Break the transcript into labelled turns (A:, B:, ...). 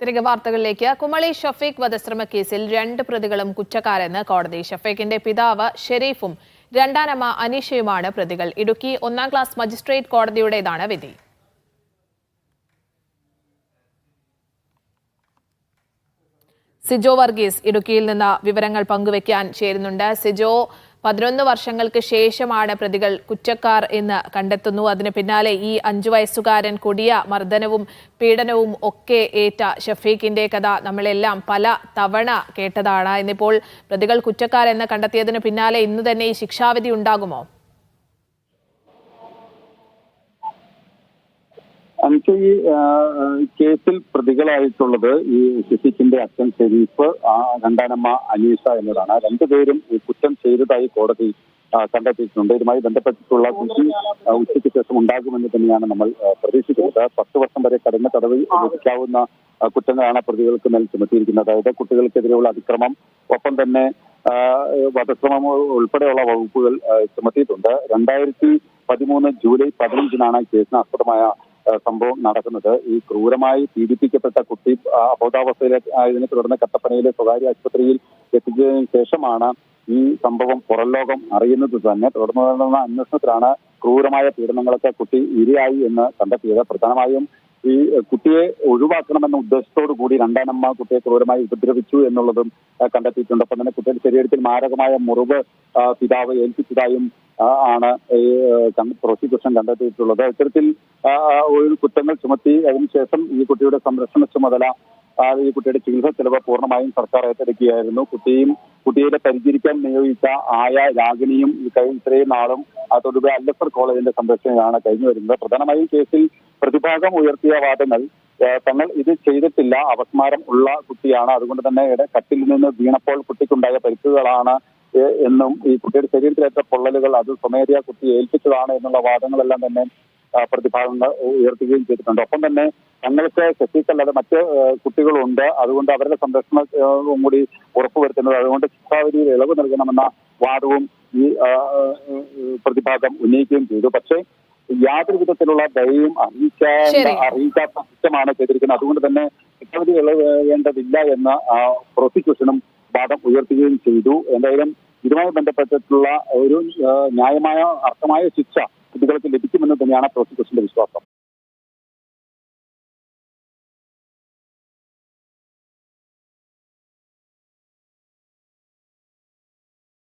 A: തിരികെ വാർത്തകളിലേക്ക്. കുമളി ഷഫീഖ് വധശ്രമ കേസിൽ രണ്ട് പ്രതികളും കുറ്റക്കാരെന്ന് കോടതി. ഷഫീഖിന്റെ പിതാവ് ഷെരീഫും രണ്ടാനമ്മ അനീഷയുമാണ് പ്രതികൾ. ഇടുക്കി ഒന്നാം ക്ലാസ് മജിസ്ട്രേറ്റ് കോടതിയുടേതാണ് വിധി. സിജോ വർഗീസ് ഇടുക്കിയിൽ നിന്ന് വിവരങ്ങൾ പങ്കുവയ്ക്കാൻ ചേരുന്നുണ്ട്. സിജോ പതിനൊന്ന് വർഷങ്ങൾക്ക് ശേഷമാണ് പ്രതികൾ കുറ്റക്കാർ എന്ന് കണ്ടെത്തുന്നു. അതിന് പിന്നാലെ ഈ അഞ്ചു വയസ്സുകാരൻ കൊടിയ മർദ്ദനവും പീഡനവും ഒക്കെ ഏറ്റ ഷഫീഖിന്റെ കഥ നമ്മളെല്ലാം പല തവണ കേട്ടതാണ്. ഇന്നിപ്പോൾ പ്രതികൾ കുറ്റക്കാരെന്ന് കണ്ടെത്തിയതിന് പിന്നാലെ ഇന്ന് തന്നെ ഈ ശിക്ഷാവിധി ഉണ്ടാകുമോ?
B: എനിക്ക് ഈ കേസിൽ പ്രതികളായിട്ടുള്ളത് ഈ ഷെഫീഖിന്റെ അച്ഛൻ ഷെരീഫ് രണ്ടാനമ്മ അനീഷ എന്നതാണ്. രണ്ടുപേരും കുറ്റം ചെയ്തതായി കോടതി കണ്ടെത്തിയിട്ടുണ്ട്. ഇതുമായി ബന്ധപ്പെട്ടിട്ടുള്ള വിധി ഉച്ചയ്ക്ക് ശേഷം ഉണ്ടാകുമെന്ന് തന്നെയാണ് നമ്മൾ പ്രതീക്ഷിക്കുന്നത്. പത്ത് വർഷം വരെ കഠിന തടവ് ലഭിക്കാവുന്ന കുറ്റങ്ങളാണ് പ്രതികൾക്ക് മേൽ ചുമത്തിയിരിക്കുന്നത്. അതായത് കുട്ടികൾക്കെതിരെയുള്ള അതിക്രമം ഒപ്പം തന്നെ വധശ്രമം ഉൾപ്പെടെയുള്ള വകുപ്പുകൾ ചുമത്തിയിട്ടുണ്ട്. രണ്ടായിരത്തി പതിമൂന്ന് ജൂലൈ പതിനഞ്ചിനാണ് കേസിന് ആസ്പദമായ സംഭവം നടക്കുന്നത്. ഈ ക്രൂരമായി പീഡിപ്പിക്കപ്പെട്ട കുട്ടി അബോധാവസ്ഥയിലെ ഇതിനെ തുടർന്ന് കട്ടപ്പനയിലെ സ്വകാര്യ ആശുപത്രിയിൽ എത്തിച്ചതിന് ശേഷമാണ് ഈ സംഭവം പുറംലോകം അറിയുന്നത് തന്നെ. തുടർന്ന് നടന്ന അന്വേഷണത്തിലാണ് ക്രൂരമായ പീഡനങ്ങളൊക്കെ കുട്ടി ഇരയായി എന്ന് കണ്ടെത്തിയത്. പ്രധാനമായും ഈ കുട്ടിയെ ഒഴിവാക്കണമെന്ന ഉദ്ദേശത്തോടു കൂടി രണ്ടാനമ്മ കുട്ടിയെ ക്രൂരമായി ഉപദ്രവിച്ചു എന്നുള്ളതും കണ്ടെത്തിയിട്ടുണ്ട്. അപ്പം തന്നെ കുട്ടിയുടെ ശരീരത്തിൽ മാരകമായ മുറിവ് പിതാവ് ഏൽപ്പിച്ചതായും ആണ് ഈ പ്രോസിക്യൂഷൻ കണ്ടെത്തിയിട്ടുള്ളത്. ഇത്തരത്തിൽ ഒരു കുറ്റങ്ങൾ ചുമത്തി അതിനുശേഷം ഈ കുട്ടിയുടെ സംരക്ഷണ ചുമതല ഈ കുട്ടിയുടെ ചികിത്സ ചെലവ് പൂർണമായും സർക്കാർ ഏറ്റെടുക്കുകയായിരുന്നു. കുട്ടിയും കുട്ടിയെ പരിചരിക്കാൻ നിയോഗിച്ച ആയ രാഗിണിയും ഇത്രയും നാളും അതൊടുവെ അല്ലഫർ കോളേജിന്റെ സംരക്ഷണയാണ് കഴിഞ്ഞു വരുന്നത്. പ്രധാനമായും കേസിൽ പ്രതിഭാഗം ഉയർത്തിയ വാദങ്ങൾ തങ്ങൾ ഇത് ചെയ്തിട്ടില്ല അപസ്മാരം ഉള്ള കുട്ടിയാണ്. അതുകൊണ്ട് തന്നെ കട്ടിൽ നിന്ന് വീണപ്പോൾ കുട്ടിക്കുണ്ടായ പരിക്കുകളാണ് എന്നും ഈ കുട്ടിയുടെ ശരീരത്തിലേറ്റ പൊള്ളലുകൾ അത് സ്വമേധയാ കുട്ടി ഏൽപ്പിച്ചതാണ് എന്നുള്ള വാദങ്ങളെല്ലാം തന്നെ പ്രതിഭാഗങ്ങൾ ഉയർത്തുകയും ചെയ്തിട്ടുണ്ട്. ഒപ്പം തന്നെ തങ്ങൾക്ക് ശശിക്കല്ലാതെ മറ്റ് കുട്ടികളുണ്ട്. അതുകൊണ്ട് അവരുടെ സംരക്ഷണവും കൂടി ഉറപ്പുവരുത്തുന്നത്. അതുകൊണ്ട് ശിക്ഷാവിധിയിൽ ഇളവ് നൽകണമെന്ന വാദവും ഈ പ്രതിഭാഗം ഉന്നയിക്കുകയും ചെയ്തു. പക്ഷേ യാതൊരു വിധത്തിലുള്ള ദയയും അറിയിക്കേണ്ട
A: ശരി.
B: അറിയിക്കാത്ത കുറ്റമാണ് ചെയ്തിരിക്കുന്നത്. അതുകൊണ്ട് തന്നെ ശിക്ഷാവിധി ഇളവേണ്ടതില്ല എന്ന ആ, പ്രോസിക്യൂഷനും വാദം ഉയർത്തുകയും ചെയ്തു. എന്തായാലും ഇതുമായി ബന്ധപ്പെട്ടിട്ടുള്ള ഒരു ന്യായമായ അർത്ഥമായ ശിക്ഷ കുട്ടികൾക്ക് ലഭിക്കുമെന്ന് തന്നെയാണ് പ്രോസിക്യൂഷന്റെ വിശ്വാസം.